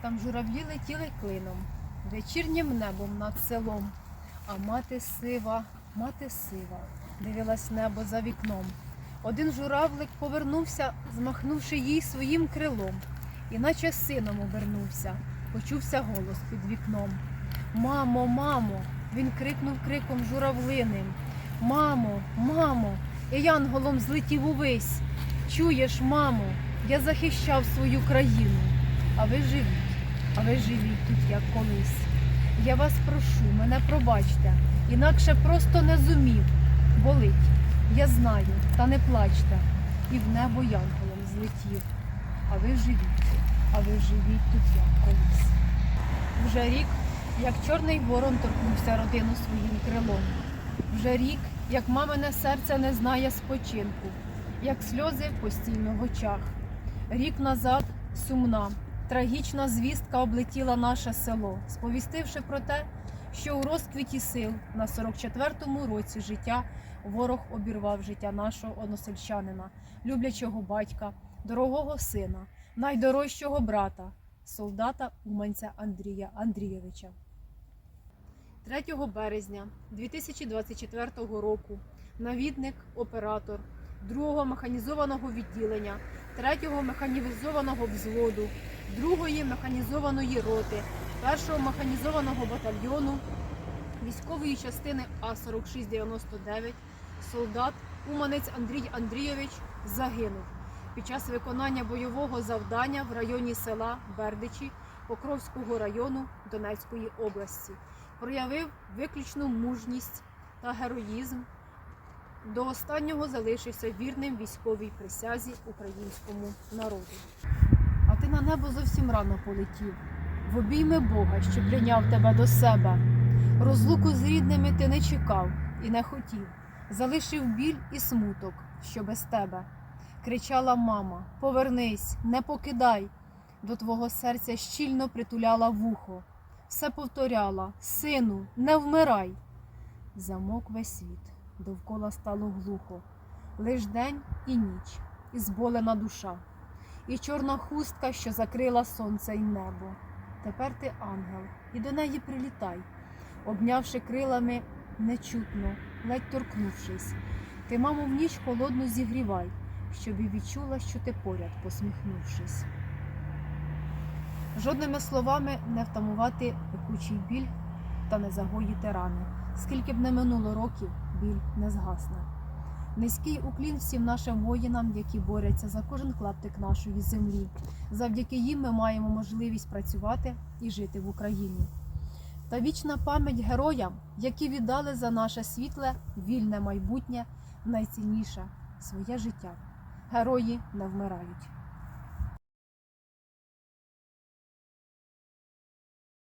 Там журавлі летіли клином, вечірнім небом над селом. А мати сива, мати сива, дивилась небо за вікном. Один журавлик повернувся, змахнувши їй своїм крилом, іначе сином обернувся, почувся голос під вікном. Мамо, мамо, він крикнув криком журавлиним. Мамо, мамо, і янголом злетів увесь. Чуєш, мамо, я захищав свою країну. А ви живіть, а ви живіть тут, як колись. Я вас прошу, мене пробачте, інакше просто не зумів. Болить, я знаю, та не плачте. І в небо янголом злетів. А ви живіть, а ви живіть тут, як колись. Вже рік, як чорний ворон торкнувся родину своїм крилом. Вже рік, як мамине серце не знає спочинку, як сльози постійно в очах. Рік назад сумна, трагічна звістка облетіла наше село, сповістивши про те, що у розквіті сил на 44-му році життя ворог обірвав життя нашого односельчанина, люблячого батька, дорогого сина, найдорожчого брата, солдата Уманця Андрія Андрійовича. 3 березня 2024 року навідник, оператор 2-го механізованого відділення, 3-го механізованого взводу, 2-ї механізованої роти, 1-го механізованого батальйону військової частини А4699. Солдат Уманець Андрій Андрійович загинув. Під час виконання бойового завдання в районі села Бердичі Покровського району Донецької області. Проявив виключну мужність та героїзм. До останнього залишився вірним військовій присязі українському народу. А ти на небо зовсім рано полетів, в обійми Бога, що прийняв тебе до себе. Розлуку з рідними ти не чекав і не хотів, залишив біль і смуток, що без тебе. Кричала мама: Повернись, не покидай. До твого серця щільно притуляла вухо все повторяла Сину, не вмирай. Замок весь світ, довкола стало глухо, лиш день і ніч, і зболена душа, і чорна хустка, що закрила сонце й небо. Тепер ти ангел, і до неї прилітай, обнявши крилами нечутно, ледь торкнувшись. Ти, маму, в ніч холодну зігрівай, щоб і відчула, що ти поряд, посміхнувшись. Жодними словами не втамувати пекучий біль та не загоїти рани. Скільки б не минуло років, біль не згасне. Низький уклін всім нашим воїнам, які борються за кожен клаптик нашої землі. Завдяки їм ми маємо можливість працювати і жити в Україні. Та вічна пам'ять героям, які віддали за наше світле, вільне майбутнє, найцінніше своє життя. Герої не вмирають.